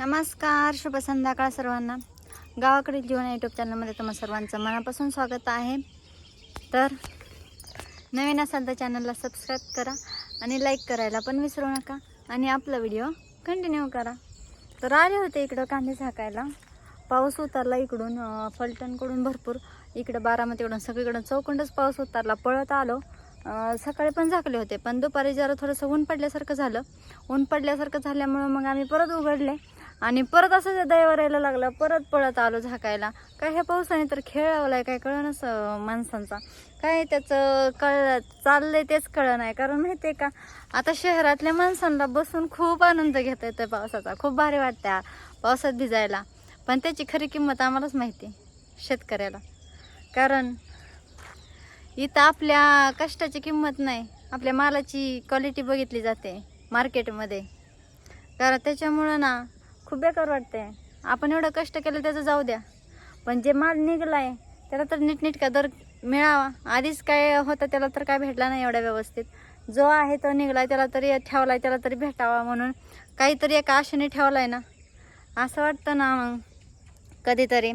नमस्कार शुभ संध्याकाळ सर्वांना. गावाकडील जीवन यूट्यूब चॅनलमध्ये तुम्हा सर्वांचं मनापासून स्वागत आहे. तर नवीन असाल तर चॅनलला सबस्क्राईब करा आणि लाईक करायला पण विसरू नका आणि आपला व्हिडिओ कंटिन्यू करा. तर आले होते इकडं कांदे झाकायला. पाऊस उतरला इकडून फलटणकडून भरपूर. इकडं बारामतीकडून सगळीकडून चौकंडच पाऊस उतरला. पळत आलो. सकाळी पण झाकले होते पण दुपारी जरा थोडंसं ऊन पडल्यासारखं झालं. ऊन पडल्यासारखं झाल्यामुळं मग आम्ही परत उघडले. आणि परत असं दयावर यायला लागलं परत पळत आलो झाकायला. काय ह्या पावसाने तर खेळ लावलाय काय कळणच माणसांचा. काय त्याचं कळ चाललंय तेच कळलं नाही. कारण माहिती आहे का आता शहरातल्या माणसांना बसून खूप आनंद घेता येतोय पावसाचा. खूप भारी वाटतं पावसात भिजायला. पण त्याची खरी किंमत आम्हालाच माहिती आहे, शेतकऱ्याला. कारण इथं आपल्या कष्टाची किंमत नाही. आपल्या मालाची क्वालिटी बघितली जाते मार्केटमध्ये कारण त्याच्यामुळं ना खूप बेकार वाटते आपण एवढं कष्ट केलं त्याचं जाऊ द्या. पण जे माल निघलाय त्याला तर नीटनीटका दर मिळावा. आधीच काय होतं त्याला तर काय भेटला नाही एवढ्या व्यवस्थित. जो आहे तो निघलाय त्याला तरी ठेवलाय त्याला तरी भेटावा म्हणून. काहीतरी एका आशेने ठेवलाय ना. असं वाटतं ना मग कधीतरी.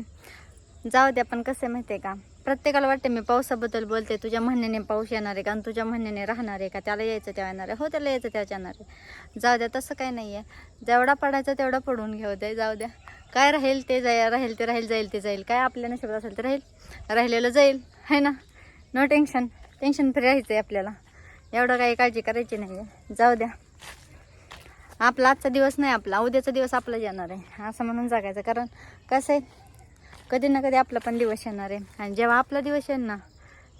जाऊ द्या पण कसं आहे माहिती आहे का? प्रत्येकाला वाटते मी पावसाबद्दल बोलते तुझ्या म्हणण्याने पाऊस येणार आहे का? आणि तुझ्या म्हणण्याने राहणार आहे का? त्याला यायचं तेव्हा येणार आहे. हो त्याला यायचं तेव्हा येणार आहे. जाऊ द्या तसं काही नाही आहे जेवढा पडायचा तेवढा पडून घेऊ दे जाऊ द्या काय राहील ते जाय राहील ते राहील जाईल ते जाईल. काय आपल्या नशिबात असेल ते राहील. राहिलेलं जाईल. है ना? नो टेन्शन टेन्शन फ्री राहायचं आहे आपल्याला. एवढं काही काळजी करायची नाही आहे जाऊ द्या. आपला आजचा दिवस नाही आपला. उद्याचा दिवस आपला येणार आहे. असं म्हणून जगायचं. कारण कसं आहे कधी ना कधी आपला पण दिवस येणार आहे. आणि जेव्हा आपला दिवस येईल ना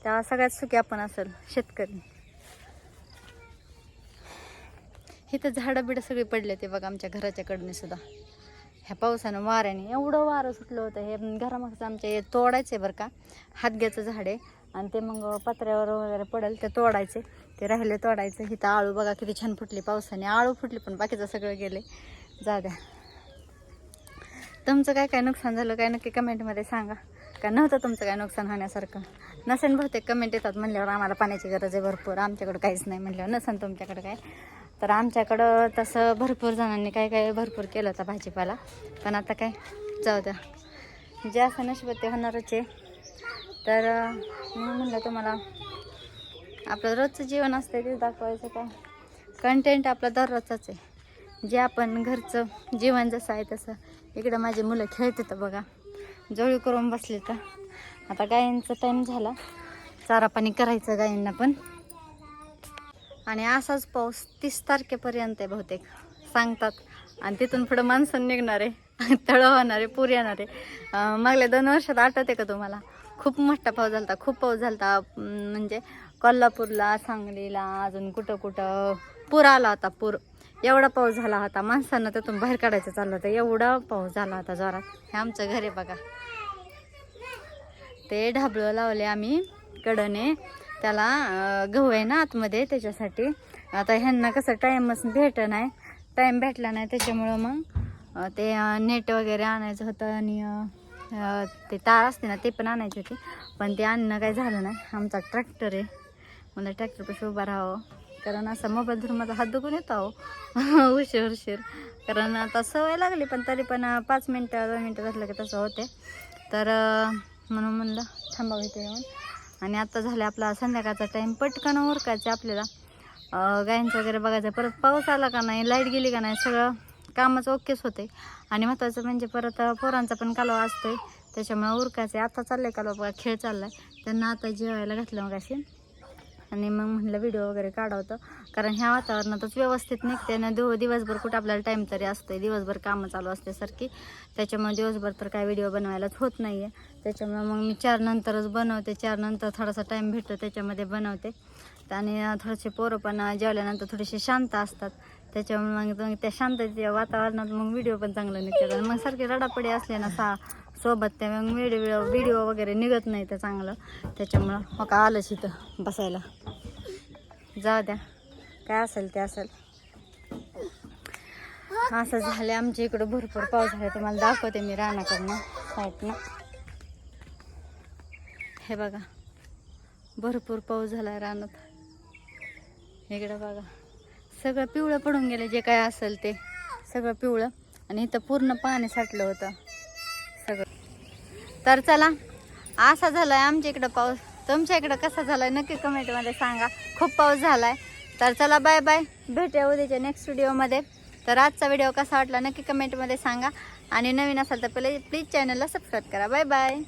तेव्हा सगळ्यात सुखी आपण असेल शेतकरी. इथं झाडं बिडं सगळी पडले ते बघा आमच्या घराच्याकडने सुद्धा. ह्या पावसानं वाऱ्याने एवढं वारं सुटलं होतं. हे घरामागचं आमच्या हे तोडायचं आहे बरं का. हातग्याचं झाड आहे. आणि ते मग पत्र्यावर वगैरे पडेल ते तोडायचे. ते राहिले तोडायचं. हिथं आळू बघा किती छान फुटली पावसाने. आळू फुटली पण बाकीचं सगळं गेले. जा द्या. तुमचं काय काय नुकसान झालं काय नक्की कमेंटमध्ये सांगा. का नव्हतं तुमचं काय नुकसान होण्यासारखं? नसेल बहुतेक कमेंट येतात म्हणल्यावर आम्हाला पाण्याची गरज आहे भरपूर. आमच्याकडं काहीच नाही म्हणल्यावर. नसेल तुमच्याकडं काय? तर आमच्याकडं तसं भरपूर जणांनी काय काय भरपूर केलं होतं भाजीपाला. पण आता काय? जाऊ द्या. जे असं नशिबात ते होणारच आहे. तर मी म्हणलं तुम्हाला आपलं रोजचं जीवन असतं ते दाखवायचं काय? कंटेंट आपला दररोजचाच आहे. जे आपण घरचं जीवन जसं आहे तसं. इकडं माझी मुलं खेळत होतं बघा. जवळ करून बसले तर. आता गायींचा टाईम झाला. चारा पाणी करायचं गायींना पण. आणि असाच पाऊस तीस तारखेपर्यंत आहे बहुतेक. सांगतात. आणि तिथून पुढं माणसं निघणार आहे. तळं होणार आहे पूर येणार आहे. मागल्या दोन वर्षात आठवते का तुम्हाला? खूप मोठा पाऊस झाला होता खूप पाऊस झाला होता म्हणजे कोल्हापूरला सांगलीला अजून कुठं कुठं पूर आला होता पूर. एवढा पाऊस झाला होता. माणसांना त्यातून बाहेर काढायचं चाललं होतं. एवढा पाऊस झाला होता जोरात. हे आमचं घर आहे बघा. ते ढाबळं लावले आम्ही कडने त्याला गहू आहे ना आतमध्ये त्याच्यासाठी. आता ह्यांना कसं टाईमच भेट नाही. टाईम भेटला नाही त्याच्यामुळं मग ते नेट वगैरे आणायचं होतं आणि ते तार असते ना ते पण आणायचे होते. पण ते आणणं काही झालं नाही. आमचा ट्रॅक्टर आहे. मला ट्रॅक्टरपाशी उभा राहावं. कारण असं मोबाईल धरून माझा हात दुखून येतो अहो. उशीर उशीर. कारण आता सवय लागली पण तरी पण पाच मिनटं दोन मिनटं असलं की तसं होते. तर म्हणून म्हणलं थांबावं इथे येऊन. आणि आता झालं आपला संध्याकाळचा टाईम पटकन उरकायचं आपल्याला. गायींचं वगैरे बघायचं. परत पाऊस आला का नाही लाइट गेली का नाही सगळं कामच ओकेच होते. आणि महत्त्वाचं म्हणजे परत पोरांचा पण कालवा असतोय. त्याच्यामुळे उरकायचं आता चाललंय कालवा बघा खेळ चाललाय. त्यांना आता जेवायला घातलं मग अशी आणि मग म्हटलं व्हिडिओ वगैरे काढावतं कारण ह्या वातावरणातच व्यवस्थित निघते ना दिव दिवसभर कुठं आपल्याला टाईम तरी असतोय. दिवसभर कामं चालू असते सारखी त्याच्यामुळे दिवसभर तर काय व्हिडिओ बनवायलाच होत नाही आहे त्याच्यामुळे मग मी चार नंतरच बनवते. चार नंतर थोडासा टाईम भेटतो त्याच्यामध्ये बनवते. आणि थोडेसे पोरं पण जेवल्यानंतर थोडेसे शांत असतात. त्याच्यामुळे मग त्या शांततेच्या वातावरणात मग व्हिडिओ पण चांगलं निघतात. आणि मग सारखे रडापडी असले ना सा सोबत ते मग व्हिडिओ व्हिडिओ वगैरे निघत नाही तर चांगलं. त्याच्यामुळं मग का आलंच इथं बसायला. जाऊ द्या. काय असेल ते असेल. असं झालं आमच्या इकडं भरपूर पाऊस झाला तुम्हाला दाखवते मी रानाकडनं साईडनं. हे बघा. भरपूर पाऊस झाला रानात. इकडं बघा. सगळं पिवळं पडून गेलं जे काय असेल ते सगळं पिवळं. आणि इथं पूर्ण पाणी साठलं होतं. सगळं. तर चला असा झालाय आमच्या इकडं पाऊस. तुमच्या इकडं कसा झालाय नक्की कमेंटमध्ये सांगा. खूप पाऊस झालाय. तर चला बाय बाय भेटूया उद्याच्या नेक्स्ट व्हिडिओमध्ये तर आजचा व्हिडिओ कसा वाटला नक्की कमेंटमध्ये सांगा. आणि नवीन असाल तर पहिले प्लीज चॅनलला सबस्क्राईब करा. Bye bye